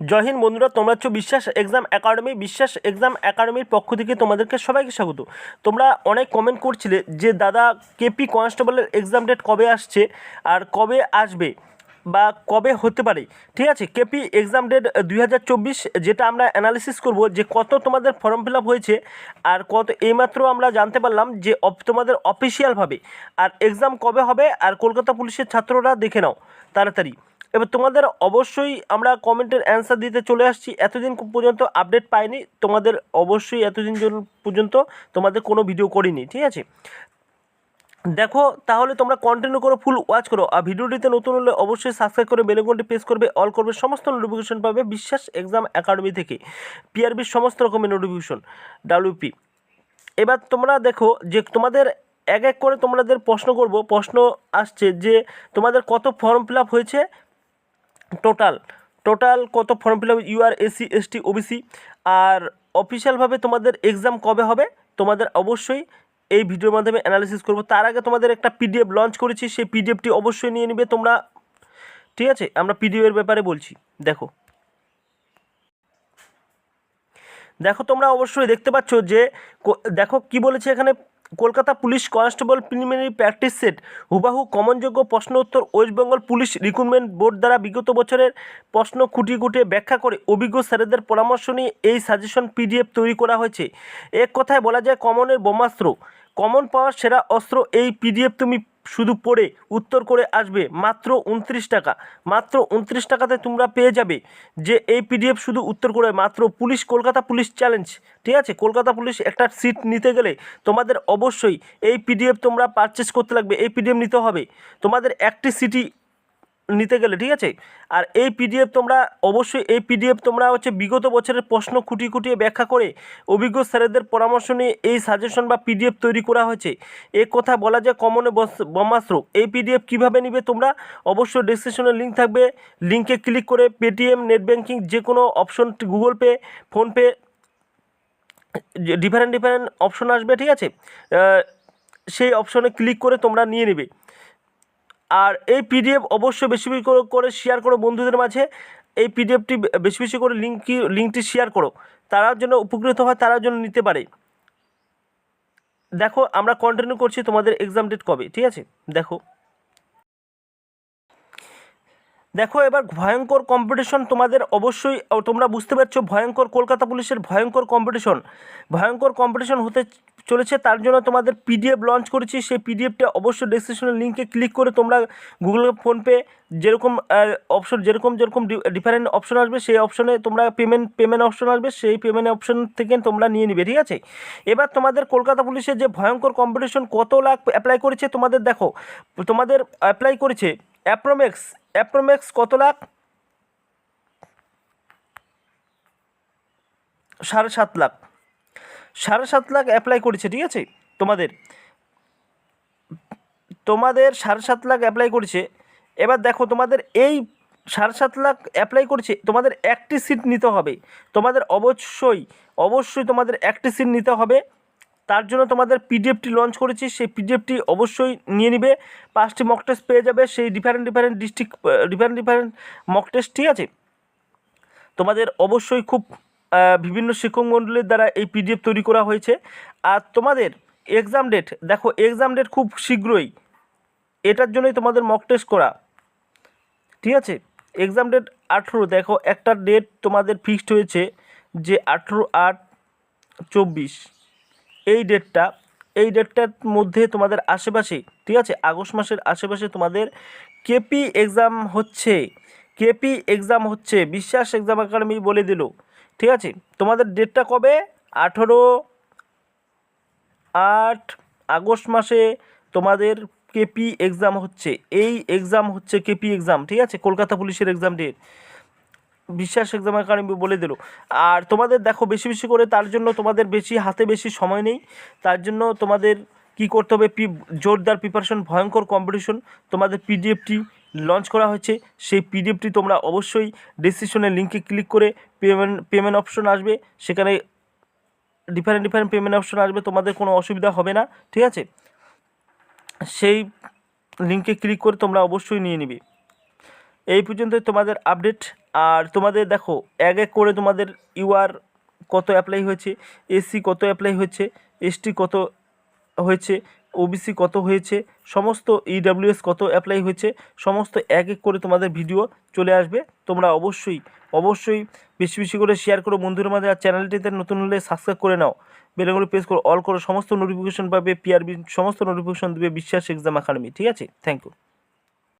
জয় বন্ধুরা, তোমরা হচ্ছে বিশ্বাস এক্সাম একাডেমি, বিশ্বাস এক্সাম একাডেমির পক্ষ থেকে তোমাদেরকে সবাইকে স্বাগত। তোমরা অনেক কমেন্ট করছিলে যে, দাদা, কেপি কনস্টেবলের এক্সাম ডেট কবে আসছে আর কবে আসবে বা কবে হতে পারে? ঠিক আছে, কেপি এক্সাম ডেট দুই হাজার চব্বিশ, যেটা আমরা অ্যানালিসিস করব যে, কত তোমাদের ফর্ম ফিল হয়েছে আর কত, এইমাত্র আমরা জানতে পারলাম যে তোমাদের অফিসিয়ালভাবে আর এক্সাম কবে হবে আর কলকাতা পুলিশের ছাত্ররা দেখে নাও, তাড়াতাড়ি। এবার তোমাদের অবশ্যই আমরা কমেন্টের অ্যান্সার দিতে চলে আসছি। এতদিন পর্যন্ত আপডেট পাইনি। তোমাদের অবশ্যই এতদিন পর্যন্ত তোমাদের কোনো ভিডিও করিনি, ঠিক আছে? দেখো, তাহলে তোমরা কন্টিনিউ করো ফুল ওয়াচ করো। আর ভিডিওটিতে নতুন হলে অবশ্যই সাবস্ক্রাইব করে বেলেগনটি প্রেস করবে অল করবে, সমস্ত নোটিফিকেশন পাবে বিশ্বাস এক্সাম একাডেমি থেকে। পিআরবির সমস্ত রকমের নোটিফিকেশন ডাব্লিউপি এবার তোমরা দেখো যে তোমাদের এক এক করে তোমাদের প্রশ্ন করব। প্রশ্ন আসছে যে তোমাদের কত ফর্ম ফিল হয়েছে? টোটাল টোটাল কত form fill up UR SC ST OBC আর অফিসিয়ালভাবে তোমাদের এক্সাম কবে হবে? তোমাদের অবশ্যই এই ভিডিওর মাধ্যমে অ্যানালিসিস করব। তার আগে তোমাদের একটা পিডিএফ লঞ্চ করেছি, সেই পিডিএফটি অবশ্যই নিয়ে নিবে তোমরা। ঠিক আছে? আমরা পিডিএফ এর ব্যাপারে বলছি। দেখো। দেখো তোমরা অবশ্যই দেখতে পাচ্ছ যে দেখো কি বলেছে এখানে? Kolkata police constable preliminary practice set, হুবাহু কমনযোগ্য প্রশ্ন উত্তর ওয়েস্টবেঙ্গল পুলিশ রিক্রুটমেন্ট বোর্ড দ্বারা বিগত বছরের প্রশ্ন খুঁটিয়ে খুঁটিয়ে ব্যাখ্যা করে অভিজ্ঞ স্যারেদের পরামর্শ নিয়ে এই সাজেশন পিডিএফ তৈরি করা হয়েছে। এক কথায় বলা যায় কমনের বোমাস্ত্র। কমন পাওয়ার সেরা অস্ত্র এই পিডিএফ তুমি শুধু পড়ে উত্তর করে আসবে। মাত্র উনত্রিশ টাকা। মাত্র উনত্রিশ টাকাতে তোমরা পেয়ে যাবে যে এই পিডিএফ শুধু উত্তর করে মাত্র পুলিশ কলকাতা পুলিশ চ্যালেঞ্জ। ঠিক আছে? কলকাতা পুলিশ একটা সিট নিতে গেলে তোমাদের অবশ্যই এই পিডিএফ তোমরা পারচেস করতে লাগবে। এই পিডিএফ নিতে হবে। তোমাদের একটি সিটি নিতে গেলে, ঠিক আছে? আর এই পিডিএফ তোমরা অবশ্যই, এই পিডিএফ তোমরা হচ্ছে বিগত বছরের প্রশ্ন খুঁটিয়ে খুঁটিয়ে ব্যাখ্যা করে অভিজ্ঞ স্যারেদের পরামর্শ নিয়ে এই সাজেশন বা পিডিএফ তৈরি করা হয়েছে। এ কথা বলা যায় কমনে ব্রহ্মাস্ত্র এই পিডিএফ কীভাবে নিবে তোমরা অবশ্যই ডিসক্রিপশনে লিঙ্ক থাকবে। লিঙ্কে ক্লিক করে পেটিএম নেট ব্যাঙ্কিং যে কোনো option Google Pay PhonePe different different option আসবে, ঠিক আছে? সেই অপশনে ক্লিক করে তোমরা নিয়ে নেবে। আর এই পিডিএফ অবশ্যই বেশি বেশি করে- শেয়ার করো বন্ধুদের মাঝে। এই পিডিএফটি বেশি বেশি করে লিঙ্কটি লিঙ্কটি শেয়ার করো। তারা যেন উপকৃত হয়, তারা যেন নিতে পারে। দেখো, আমরা কন্টিনিউ করছি তোমাদের এক্সাম ডেট কবে, ঠিক আছে? দেখো। দেখো, এবার ভয়ঙ্কর কম্পিটিশন তোমাদের অবশ্যই তোমরা বুঝতে পারছ, ভয়ঙ্কর কলকাতা পুলিশের ভয়ঙ্কর কম্পিটিশন ভয়ঙ্কর কম্পিটিশন হতে চলেছে, তার জন্য তোমাদের পিডিএফ লঞ্চ করেছি। সেই পিডিএফটা অবশ্যই ডেসক্রিপশনের লিঙ্কে ক্লিক করে তোমরা গুগল ফোনপে যেরকম অপশন যেরকম যেরকম ডিফারেন্ট অপশন আসবে, সেই অপশনে তোমরা পেমেন্ট পেমেন্ট অপশন আসবে, সেই পেমেন্ট অপশন থেকে তোমরা নিয়ে নিবে, ঠিক আছে? এবার তোমাদের কলকাতা পুলিশের যে ভয়ঙ্কর কম্পিটিশন কত লাখ অ্যাপ্লাই করেছে, তোমাদের দেখো, তোমাদের অ্যাপ্লাই করেছে অ্যাপ্রোমেক্স অ্যাপ্রোমেক্স কত লাখ? সাড়ে সাত লাখ। সাড়ে সাত লাখ অ্যাপ্লাই করেছে, ঠিক আছে? তোমাদের। তোমাদের সাড়ে সাত লাখ অ্যাপ্লাই করেছে। এবার দেখো, তোমাদের এই সাড়ে সাত লাখ অ্যাপ্লাই করেছে, তোমাদের একটি সিট নিতে হবে। তোমাদের অবশ্যই অবশ্যই তোমাদের একটি সিট নিতে হবে। তার জন্য তোমাদের পিডিএফটি লঞ্চ করেছি, সেই পিডিএফটি অবশ্যই নিয়ে নিবে। পাঁচটি মক টেস্ট পেয়ে যাবে, সেই different different district different different mock test ঠিক আছে? তোমাদের অবশ্যই খুব বিভিন্ন শিক্ষক মণ্ডলীর দ্বারা এই পিডিএফ তৈরি করা হয়েছে। আর তোমাদের এক্সাম ডেট দেখো এক্সাম ডেট খুব শীঘ্রই। এটার জন্যই তোমাদের মক টেস্ট করা। ঠিক আছে? এক্সাম ডেট আঠেরো, দেখো একটা ডেট তোমাদের ফিক্সড হয়েছে যে আঠেরো আট চব্বিশ। এই ডেটটা এই ডেটটার মধ্যে তোমাদের আশেপাশে, ঠিক আছে? আগস্ট মাসের আশেপাশে তোমাদের কেপি এক্সাম হচ্ছে। কেপি এক্সাম হচ্ছে। বিশ্বাস এক্সাম একাডেমি বলে দিল। ঠিক আছে? তোমাদের ডেটটা কবে? আঠেরো আট আগস্ট মাসে তোমাদের কেপি এক্সাম হচ্ছে। এই এক্সাম হচ্ছে কেপি এক্সাম ঠিক আছে? কলকাতা পুলিশের exam date Biswas exam academy বলে দিল। আর তোমাদের দেখো বেশি বেশি করে তার জন্য তোমাদের বেশি, হাতে বেশি সময় নেই। তার জন্য তোমাদের কি করতে হবে? পি, জোরদার প্রিপারেশন ভয়ঙ্কর কম্পিটিশন তোমাদের পিডিএফটি লঞ্চ করা হয়েছে। সেই পিডিএফটি তোমরা অবশ্যই ডিসক্রিপশনের লিঙ্কে ক্লিক করে পেমেন্ট পেমেন্ট অপশন আসবে। সেখানে ডিফারেন্ট ডিফারেন্ট পেমেন্ট অপশন আসবে। তোমাদের কোনো অসুবিধা হবে না। ঠিক আছে? সেই লিঙ্কে ক্লিক করে তোমরা অবশ্যই নিয়ে নিবে। এই পর্যন্তই তোমাদের আপডেট আর তোমাদের দেখো, এক এক করে তোমাদের ইউআর কত অ্যাপ্লাই হয়েছে এসসি কত অ্যাপ্লাই হয়েছে এসটি কত হয়েছে ওবিসি কত হয়েছে, সমস্ত ইডাব্লিউএস কত অ্যাপ্লাই হয়েছে, সমস্ত এক এক করে তোমাদের ভিডিও চলে আসবে। তোমরা অবশ্যই অবশ্যই বেশি বেশি করে শেয়ার করো বন্ধুদের মাঝে আর চ্যানেলটিতে নতুন হলে সাবস্ক্রাইব করে নাও। বেলগুলো প্রেস করো অল করো, সমস্ত নোটিফিকেশন পাবে পিআরবি সমস্ত নোটিফিকেশন দেবে, বিশ্বাস এক্সাম একাডেমি ঠিক আছে? Thank you